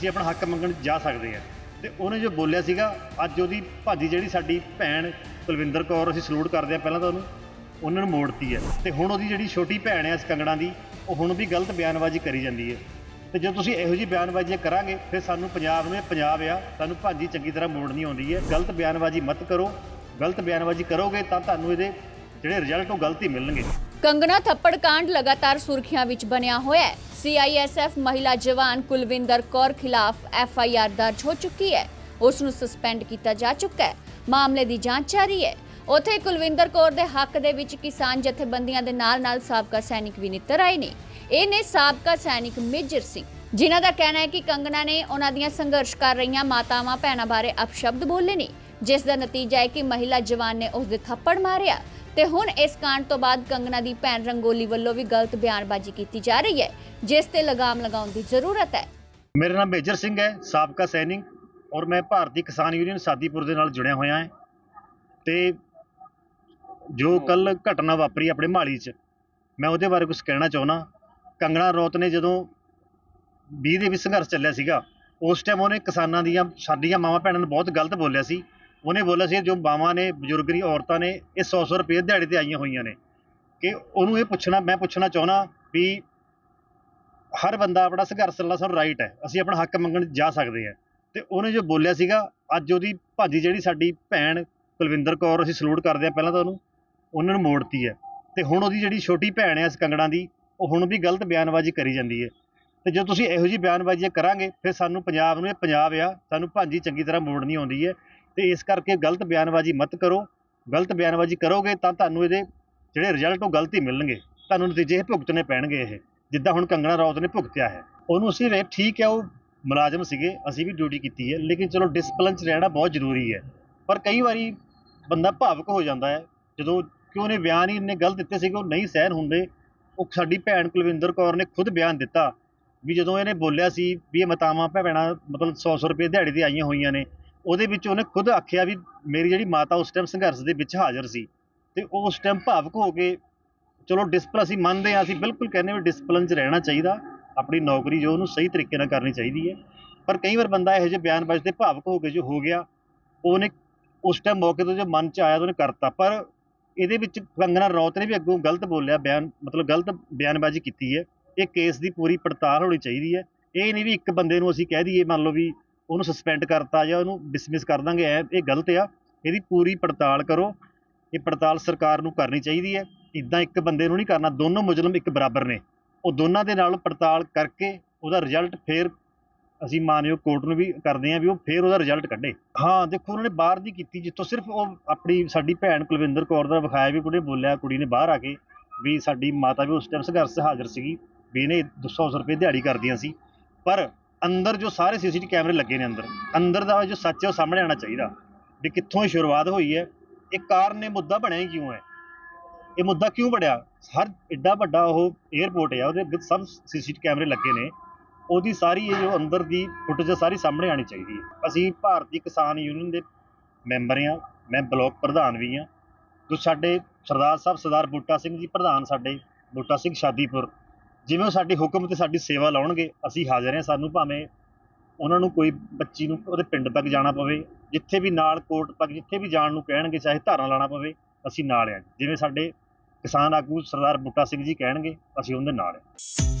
ਅਸੀਂ ਆਪਣਾ ਹੱਕ ਮੰਗਣ ਜਾ ਸਕਦੇ ਆ ਤੇ ਉਹਨੇ ਜੋ ਬੋਲਿਆ ਸੀਗਾ, ਅੱਜ ਉਹਦੀ ਭਾਜੀ ਜਿਹੜੀ ਸਾਡੀ ਭੈਣ ਕੁਲਵਿੰਦਰ ਕੌਰ ਅਸੀਂ ਸਲੂਟ ਕਰਦੇ ਆ ਪਹਿਲਾਂ ਤਾਂ ਉਹਨੂੰ, ਉਹਨਾਂ ਨੂੰ ਮੋੜਤੀ ਹੈ। ਤੇ ਹੁਣ ਉਹਦੀ ਜਿਹੜੀ ਛੋਟੀ ਭੈਣ ਹੈ ਇਸ ਕੰਗਣਾ ਦੀ, ਉਹ ਹੁਣ ਵੀ ਗਲਤ ਬਿਆਨਬਾਜ਼ੀ ਕਰੀ ਜਾਂਦੀ ਹੈ। ਤੇ ਜਦੋਂ ਤੁਸੀਂ ਇਹੋ ਜਿਹੀ ਬਿਆਨਬਾਜ਼ੀ ਕਰਾਂਗੇ, ਫਿਰ ਸਾਨੂੰ ਪੰਜਾਬ ਨੂੰ ਪੰਜਾਬ ਆ, ਸਾਨੂੰ ਭਾਜੀ ਚੰਗੀ ਤਰ੍ਹਾਂ ਮੋੜਨੀ ਆਉਂਦੀ ਹੈ। ਗਲਤ ਬਿਆਨਬਾਜ਼ੀ ਮਤ ਕਰੋ, ਗਲਤ ਬਿਆਨਬਾਜ਼ੀ ਕਰੋਗੇ ਤਾਂ ਤੁਹਾਨੂੰ ਇਹਦੇ ਜਿਹੜੇ ਰਿਜ਼ਲਟ ਉਹ ਗਲਤ ਹੀ ਮਿਲਣਗੇ। ਕੰਗਣਾ ਥੱਪੜ ਕਾਂਡ ਲਗਾਤਾਰ ਸੁਰਖੀਆਂ ਵਿੱਚ ਬਣਿਆ ਹੋਇਆ ਹੈ। ਸੀਆਈਐਸਐਫ ਮਹਿਲਾ ਜਵਾਨ ਕੁਲਵਿੰਦਰ ਕੌਰ ਖਿਲਾਫ ਐਫਆਈਆਰ ਦਰਜ ਹੋ ਚੁੱਕੀ ਹੈ। ਉਸ ਨੂੰ ਸਸਪੈਂਡ ਕੀਤਾ ਜਾ ਚੁੱਕਾ ਹੈ। ਮਾਮਲੇ ਦੀ ਜਾਂਚ ਜਾਰੀ ਹੈ। ਉਥੇ ਕੁਲਵਿੰਦਰ ਕੌਰ ਦੇ ਹੱਕ ਦੇ ਵਿੱਚ ਕਿਸਾਨ ਜਥੇਬੰਦੀਆਂ ਦੇ ਨਾਲ-ਨਾਲ ਸਾਬਕਾ ਸੈਨਿਕ ਵੀ ਨਿੱਤਰ ਆਏ ਨੇ। ਇਹ ਨੇ ਸਾਬਕਾ ਸੈਨਿਕ ਮੇਜਰ ਸਿੰਘ। ਜਿਨ੍ਹਾਂ ਦਾ ਕਹਿਣਾ ਹੈ ਕਿ ਕੰਗਣਾ ਨੇ ਉਹਨਾਂ ਦੀਆਂ ਸੰਘਰਸ਼ ਕਰ ਰਹੀਆਂ ਮਾਤਾਵਾਂ ਭੈਣਾਂ ਬਾਰੇ ਅਪਸ਼ਬਦ ਬੋਲੇ ਨੇ। ਜਿਸ ਦਾ ਨਤੀਜਾ ਹੈ ਕਿ ਮਹਿਲਾ ਜਵਾਨ ਨੇ ਉਸ ਦੇ ਥੱਪੜ ਮਾਰਿਆ। ਤੇ ਹੁਣ ਇਸ ਕਾਂਡ ਤੋਂ ਬਾਅਦ ਕੰਗਣਾ ਦੀ ਭੈਣ ਰੰਗੋਲੀ ਵੱਲੋਂ ਵੀ ਗਲਤ ਬਿਆਨਬਾਜ਼ੀ ਕੀਤੀ ਜਾ ਰਹੀ ਹੈ ਜਿਸ ਤੇ ਲਗਾਮ ਲਗਾਉਣ ਦੀ ਜ਼ਰੂਰਤ ਹੈ। ਮੇਰਾ ਨਾਮ ਮੇਜਰ ਸਿੰਘ ਹੈ ਸਾਬਕਾ ਸੈਨਿਕ ਔਰ ਮੈਂ ਭਾਰਤੀ ਕਿਸਾਨ ਯੂਨੀਅਨ ਸਾਦੀਪੁਰ ਦੇ ਨਾਲ ਜੁੜਿਆ ਹੋਇਆ ਹਾਂ। ਤੇ ਜੋ ਕੱਲ ਘਟਨਾ ਵਾਪਰੀ ਆਪਣੇ ਮਾਲੀ 'ਚ ਮੈਂ ਉਹਦੇ ਬਾਰੇ ਕੁਝ ਕਹਿਣਾ ਚਾਹੁੰਦਾ। ਕੰਗਣਾ ਰੌਤ ਨੇ ਜਦੋਂ 20 ਦੇ ਵਿੱਚ ਸੰਘਰਸ਼ ਚੱਲਿਆ ਸੀਗਾ ਉਸ ਟਾਈਮ ਉਹਨੇ ਕਿਸਾਨਾਂ ਦੀਆਂ ਸਾਡੀਆਂ ਮਾਵਾਂ ਭੈਣਾਂ ਨੂੰ ਬਹੁਤ ਗਲਤ ਬੋਲਿਆ ਸੀ। ਉਹਨੇ ਬੋਲਿਆ ਸੀ ਜੋ ਮਾਵਾਂ ਨੇ, ਬਜ਼ੁਰਗ ਦੀ ਔਰਤਾਂ ਨੇ, ਇਹ 100 100 ਰੁਪਏ ਦਿਹਾੜੀ ਤੇ ਆਈਆਂ ਹੋਈਆਂ ਨੇ। ਕਿ ਉਹਨੂੰ ਇਹ ਪੁੱਛਣਾ, ਮੈਂ ਪੁੱਛਣਾ ਚਾਹੁੰਦਾ ਵੀ ਹਰ ਬੰਦਾ ਆਪਣਾ ਸੰਘਰਸ਼ ਲਈ ਸਾਨੂੰ ਰਾਈਟ ਹੈ। ਅਸੀਂ ਆਪਣਾ ਹੱਕ ਮੰਗਣ ਜਾ ਸਕਦੇ ਹਾਂ। ਤੇ ਉਹਨੇ ਜੋ ਬੋਲਿਆ ਸੀਗਾ, ਅੱਜ ਉਹਦੀ ਭਾਜੀ ਜਿਹੜੀ ਸਾਡੀ ਭੈਣ ਕੁਲਵਿੰਦਰ ਕੌਰ ਅਸੀਂ ਸਲੂਟ ਕਰਦੇ ਆ ਪਹਿਲਾਂ ਤਾਂ ਉਹਨੂੰ, ਉਹਨਾਂ ਨੂੰ ਮੋੜਤੀ ਹੈ। ਤੇ ਹੁਣ ਉਹਦੀ ਜਿਹੜੀ ਛੋਟੀ ਭੈਣ ਹੈ ਇਸ ਕੰਗਣਾ ਦੀ, ਉਹ ਹੁਣ ਵੀ ਗਲਤ ਬਿਆਨਬਾਜ਼ੀ ਕਰੀ ਜਾਂਦੀ ਹੈ। ਤੇ ਜਦੋਂ ਤੁਸੀਂ ਇਹੋ ਜਿਹੀ ਬਿਆਨਬਾਜ਼ੀ ਕਰਾਂਗੇ, ਫਿਰ ਸਾਨੂੰ ਪੰਜਾਬ ਨੂੰ, ਇਹ ਪੰਜਾਬ ਆ, ਸਾਨੂੰ ਭਾਂਜੀ ਚੰਗੀ ਤਰ੍ਹਾਂ ਮੋੜਨੀ ਆਉਂਦੀ ਹੈ। ਤੇ ਇਸ ਕਰਕੇ ਗਲਤ ਬਿਆਨਬਾਜ਼ੀ ਮਤ ਕਰੋ। ਗਲਤ ਬਿਆਨਬਾਜ਼ੀ ਕਰੋਗੇ ਤਾਂ ਤੁਹਾਨੂੰ ਇਹਦੇ ਜਿਹੜੇ ਰਿਜ਼ਲਟ ਉਹ ਗਲਤ ਹੀ ਮਿਲਣਗੇ। ਤੁਹਾਨੂੰ ਨਤੀਜੇ ਭੁਗਤਣੇ ਪੈਣਗੇ ਇਹ। ਜਿੱਦਾਂ ਹੁਣ ਕੰਗਣਾ ਰੌਤ ਨੇ ਭੁਗਤਿਆ ਹੈ। ਉਹਨੂੰ ਅਸੀਂ ਰੇ ਠੀਕ ਹੈ, ਉਹ ਮੁਲਾਜ਼ਮ ਸੀਗੇ, ਅਸੀਂ ਵੀ ਡਿਊਟੀ ਕੀਤੀ ਹੈ। ਲੇਕਿਨ ਚਲੋ ਡਿਸਪਲਨ 'ਚ ਰਹਿਣਾ ਬਹੁਤ ਜ਼ਰੂਰੀ ਹੈ। ਪਰ ਕਈ ਵਾਰੀ ਬੰਦਾ ਭਾਵਕ ਹੋ ਜਾਂਦਾ ਹੈ। ਜਦੋਂ ਕਿ ਉਹਨੇ ਬਿਆਨ ਹੀ ਇੰਨੇ ਗਲਤ ਦਿੱਤੇ ਸੀਗੇ, ਉਹ ਨਹੀਂ ਸਹਿਨ ਹੁੰਦੇ। ਉਹ ਸਾਡੀ ਭੈਣ ਕੁਲਵਿੰਦਰ ਕੌਰ ਨੇ ਖੁਦ ਬਿਆਨ ਦਿੱਤਾ ਵੀ ਜਦੋਂ ਇਹਨੇ ਬੋਲਿਆ ਸੀ ਵੀ ਇਹ ਮਤਾਵਾਂ ਭੈਣਾਂ ਮਤਲਬ 100-100 ਰੁਪਏ ਦਿਹਾੜੀ ਤੇ ਆਈਆਂ ਹੋਈਆਂ ਨੇ ਉਹਦੇ ਵਿੱਚ ਉਹਨੇ ਖੁਦ ਆਖਿਆ ਵੀ ਮੇਰੀ ਜਿਹੜੀ ਮਾਤਾ ਉਸ ਟਾਈਮ ਸੰਘਰਸ਼ ਦੇ ਵਿੱਚ ਹਾਜ਼ਰ ਸੀ ਤੇ ਉਹ ਉਸ ਟਾਈਮ ਭਾਵੁਕ ਹੋ ਕੇ ਚਲੋ ਡਿਸਪਲਿਨ ਅਸੀਂ ਮੰਨਦੇ ਹਾਂ, ਅਸੀਂ ਬਿਲਕੁਲ ਕਹਿੰਦੇ ਵੀ ਡਿਸਪਲਨ 'ਚ ਰਹਿਣਾ ਚਾਹੀਦਾ, ਆਪਣੀ ਨੌਕਰੀ ਜੋ ਉਹਨੂੰ ਸਹੀ ਤਰੀਕੇ ਨਾਲ ਕਰਨੀ ਚਾਹੀਦੀ ਹੈ। ਪਰ ਕਈ ਵਾਰ ਬੰਦਾ ਇਹੋ ਜਿਹੇ ਬਿਆਨਬਾਜ਼ੀ ਤੇ ਭਾਵਕ ਹੋ ਕੇ ਜੋ ਹੋ ਗਿਆ, ਉਹਨੇ ਉਸ ਟਾਈਮ ਮੌਕੇ ਤੋਂ ਜੋ ਮਨ 'ਚ ਆਇਆ ਤਾਂ ਉਹਨੇ ਕਰਤਾ। ਪਰ ਇਹਦੇ ਵਿੱਚ ਕੰਗਨਾ ਰੌਤ ਨੇ ਵੀ ਅੱਗੋਂ ਗਲਤ ਬੋਲਿਆ, ਬਿਆਨ ਮਤਲਬ ਗਲਤ ਬਿਆਨਬਾਜ਼ੀ ਕੀਤੀ ਹੈ। ਇਹ ਕੇਸ ਦੀ ਪੂਰੀ ਪੜਤਾਲ ਹੋਣੀ ਚਾਹੀਦੀ ਹੈ। ਇਹ ਨਹੀਂ ਵੀ ਇੱਕ ਬੰਦੇ ਨੂੰ ਅਸੀਂ ਕਹਿ ਦਈਏ, ਮੰਨ ਲਓ ਵੀ ਉਹਨੂੰ ਸਸਪੈਂਡ ਕਰਤਾ ਜਾਂ ਉਹਨੂੰ ਡਿਸਮਿਸ ਕਰ ਦਾਂਗੇ ਐ ਇਹ ਗਲਤ ਆ। ਇਹਦੀ ਪੂਰੀ ਪੜਤਾਲ ਕਰੋ। ਇਹ ਪੜਤਾਲ ਸਰਕਾਰ ਨੂੰ ਕਰਨੀ ਚਾਹੀਦੀ ਹੈ। ਇਦਾਂ ਇੱਕ ਬੰਦੇ ਨੂੰ ਨਹੀਂ ਕਰਨਾ, ਦੋਨੋਂ ਮੁਜਰਮ ਇੱਕ ਬਰਾਬਰ ਨੇ। ਉਹ ਦੋਨਾਂ ਦੇ ਨਾਲ ਪੜਤਾਲ ਕਰਕੇ ਉਹਦਾ ਰਿਜ਼ਲਟ ਫੇਰ ਅਸੀਂ ਮਾਨਯੋਗ ਕੋਰਟ ਨੂੰ ਵੀ ਕਰਦੇ ਹਾਂ ਵੀ ਉਹ ਫੇਰ ਉਹਦਾ ਰਿਜ਼ਲਟ ਕੱਢੇ। ਹਾਂ, ਦੇਖੋ, ਉਹਨਾਂ ਨੇ ਬਾਹਰ ਦੀ ਕੀਤੀ ਜਿੱਥੋਂ ਸਿਰਫ ਉਹ ਆਪਣੀ ਸਾਡੀ ਭੈਣ ਕੁਲਵਿੰਦਰ ਕੌਰ ਦਾ ਵਿਖਾਇਆ ਵੀ ਕੁੜੀ ਬੋਲਿਆ, ਕੁੜੀ ਨੇ ਬਾਹਰ ਆ ਕੇ ਵੀ ਸਾਡੀ ਮਾਤਾ ਵੀ ਉਸ ਟਾਈਮ ਸੰਘਰਸ਼ ਹਾਜ਼ਰ ਸੀਗੀ, ਵੀ ਇਹਨੇ 200 ਰੁਪਏ ਦਿਹਾੜੀ ਕਰਦੀਆਂ ਸੀ। ਪਰ ਅੰਦਰ ਜੋ ਸਾਰੇ ਸੀਸੀਟੀ ਕੈਮਰੇ ਲੱਗੇ ਨੇ ਅੰਦਰ ਅੰਦਰ ਦਾ ਜੋ ਸੱਚ ਹੈ ਉਹ ਸਾਹਮਣੇ ਆਉਣਾ ਚਾਹੀਦਾ, ਵੀ ਕਿੱਥੋਂ ਇਹ ਸ਼ੁਰੂਆਤ ਹੋਈ ਹੈ, ਇਹ ਕਾਰਨ ਇਹ ਮੁੱਦਾ ਬਣਿਆ ਹੀ ਕਿਉਂ ਹੈ? ਇਹ ਮੁੱਦਾ ਕਿਉਂ ਬਣਿਆ? ਹਰ ਐਡਾ ਵੱਡਾ ਉਹ 에ਅਰਪੋਰਟ ਹੈ ਉਹਦੇ ਵਿੱਚ ਸਭ ਸੀਸੀਟੀ ਕੈਮਰੇ ਲੱਗੇ ਨੇ, ਉਹਦੀ ਸਾਰੀ ਇਹ ਜੋ ਅੰਦਰ ਦੀ ਫੁਟੇਜ ਸਾਰੀ ਸਾਹਮਣੇ ਆਣੀ ਚਾਹੀਦੀ ਹੈ। ਅਸੀਂ ਭਾਰਤੀ ਕਿਸਾਨ ਯੂਨੀਅਨ ਦੇ ਮੈਂਬਰ ਹਾਂ, ਮੈਂ ਬਲਾਕ ਪ੍ਰਧਾਨ ਵੀ ਹਾਂ। ਜੋ ਸਾਡੇ ਸਰਦਾਰ ਸਾਹਿਬ, ਸਰਦਾਰ ਬੂਟਾ ਸਿੰਘ ਜੀ, ਪ੍ਰਧਾਨ ਸਾਡੇ ਬੂਟਾ ਸਿੰਘ ਸ਼ਾਦੀਪੁਰ ਜਿਵੇਂ ਉਹ ਸਾਡੇ ਹੁਕਮ ਤੇ ਸਾਡੀ ਸੇਵਾ ਲਾਉਣਗੇ, ਅਸੀਂ ਹਾਜ਼ਰ ਹਾਂ ਸਾਨੂੰ ਭਾਵੇਂ ਉਹਨਾਂ ਨੂੰ ਕੋਈ ਬੱਚੀ ਨੂੰ ਉਹਦੇ ਪਿੰਡ ਤੱਕ ਜਾਣਾ ਪਵੇ, ਜਿੱਥੇ ਵੀ ਨਾਲ ਕੋਰਟ ਤੱਕ ਜਿੱਥੇ ਵੀ ਜਾਣ ਨੂੰ ਕਹਿਣਗੇ, ਚਾਹੇ ਧਾਰਾਂ ਲਾਣਾ ਪਵੇ, ਅਸੀਂ ਨਾਲ ਹਾਂ ਜਿਵੇਂ ਸਾਡੇ ਕਿਸਾਨ ਆਗੂ ਸਰਦਾਰ ਬੂਟਾ ਸਿੰਘ ਜੀ ਕਹਿਣਗੇ, ਅਸੀਂ ਉਹਦੇ ਨਾਲ ਹਾਂ।